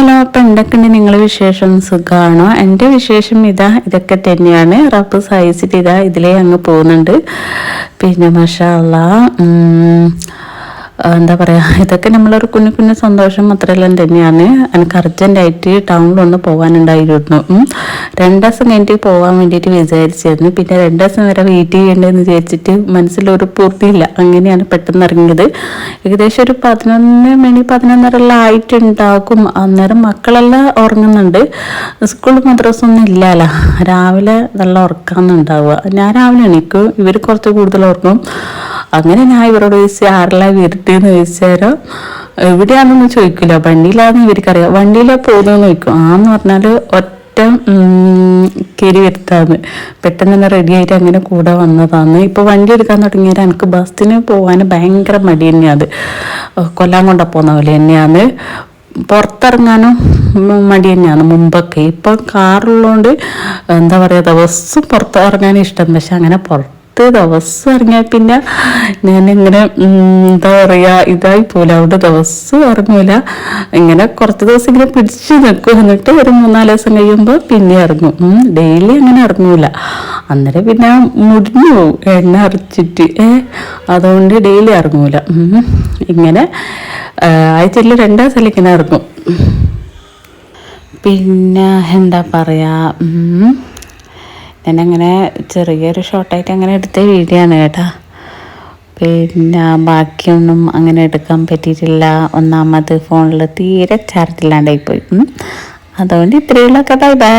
അപ്പം എന്തൊക്കെയുണ്ട് നിങ്ങളെ വിശേഷം? സുഖമാണോ എന്റെ വിശേഷം ഇതാ ഇതൊക്കെ തന്നെയാണ്. റബ്ബ് സൈസിട്ട് ഇതാ ഇതിലേ അങ്ങ് പോകുന്നുണ്ട്. പിന്നെ മഷാല്ല എന്താ പറയുക ഇതൊക്കെ നമ്മളൊരു കുഞ്ഞു കുഞ്ഞു സന്തോഷം മാത്രമെല്ലാം തന്നെയാണ്. എനിക്ക് അർജന്റായിട്ട് ടൗണിലൊന്ന് പോകാനുണ്ടായിരുന്നു. രണ്ടു ദിവസം കഴിഞ്ഞിട്ട് പോകാൻ വേണ്ടിയിട്ട് വിചാരിച്ചിരുന്നു പിന്നെ രണ്ട് ദിവസം വരെ വെയിറ്റ് ചെയ്യേണ്ടതെന്ന് വിചാരിച്ചിട്ട് മനസ്സിലൊരു പൂർത്തിയില്ല. അങ്ങനെയാണ് പെട്ടെന്ന് ഇറങ്ങിയത്. ഏകദേശം ഒരു പതിനൊന്ന് മണി പതിനൊന്നരെല്ലാം ആയിട്ടുണ്ടാകും. അന്നേരം മക്കളെല്ലാം ഉറങ്ങുന്നുണ്ട്. സ്കൂൾ മദ്രസ ഒന്നും ഇല്ലല്ലോ. രാവിലെ നല്ല ഉറക്കാന്നുണ്ടാവുക ഞാൻ രാവിലെ എണീക്കും. ഇവർ കുറച്ച് കൂടുതൽ ഉറങ്ങും. അങ്ങനെ ഞാൻ ഇവരോട് ചോദിച്ചു ആരെല്ലാം വരുത്തിയെന്ന് ചോദിച്ചാലോ എവിടെയാണെന്ന് ചോദിക്കില്ല വണ്ടിയിലാന്ന് ഇവർക്കറിയാം. വണ്ടിയിലാ പോകുന്നതെന്ന് ചോദിക്കും. ആന്ന് പറഞ്ഞാൽ ഒറ്റ കയറി വരുത്താന്ന്. പെട്ടെന്ന് തന്നെ റെഡി ആയിട്ട് അങ്ങനെ കൂടെ വന്നതാന്ന്. ഇപ്പൊ വണ്ടി എടുക്കാൻ തുടങ്ങിയാൽ എനിക്ക് ബസ്സിന് പോകാൻ ഭയങ്കര മടി തന്നെയാണ് കൊല്ലാൻ കൊണ്ട പോകുന്ന പോലെ തന്നെയാണ് പുറത്തിറങ്ങാനും മടി തന്നെയാണ് മുമ്പൊക്കെ. ഇപ്പം കാറുള്ളതുകൊണ്ട് എന്താ പറയുക ദിവസം പുറത്തിറങ്ങാൻ ഇഷ്ടം. പക്ഷെ അങ്ങനെ പുറത്ത് ദിവസം ഇറങ്ങിയാൽ പിന്നെ ഉം, എന്താ പറയുക ഇതായി പോലെ അവിടെ ദിവസം ഇറങ്ങൂല. ഇങ്ങനെ കുറച്ച് ദിവസം ഇങ്ങനെ പിടിച്ച് നിൽക്കും. എന്നിട്ട് ഒരു മൂന്നാൽ ദിവസം കഴിയുമ്പോൾ പിന്നെ ഇറങ്ങും. ഡെയിലി അങ്ങനെ ഇറങ്ങൂല. അന്നേരം പിന്നെ മുടിഞ്ഞു പോകും എണ്ണ അരച്ചിട്ട്. അതുകൊണ്ട് ഡെയിലി ഇറങ്ങൂല. ഇങ്ങനെ ആഴ്ചയിൽ രണ്ടാം സ്ഥലം ഇങ്ങനെ ഇറങ്ങും. പിന്നെ എന്താ പറയാ ഉം. ഞാനങ്ങനെ ചെറിയൊരു ഷോർട്ടായിട്ട് അങ്ങനെ എടുത്ത വീഡിയോ ആണ് കേട്ടോ. പിന്നെ ബാക്കിയൊന്നും അങ്ങനെ എടുക്കാൻ പറ്റിയിട്ടില്ല. ഒന്നാമത് ഫോണിൽ തീരെ ചാർജ് ഇല്ലാണ്ടായി പോയി അതുകൊണ്ട് ഇത്രയുള്ള കഥ ബൈ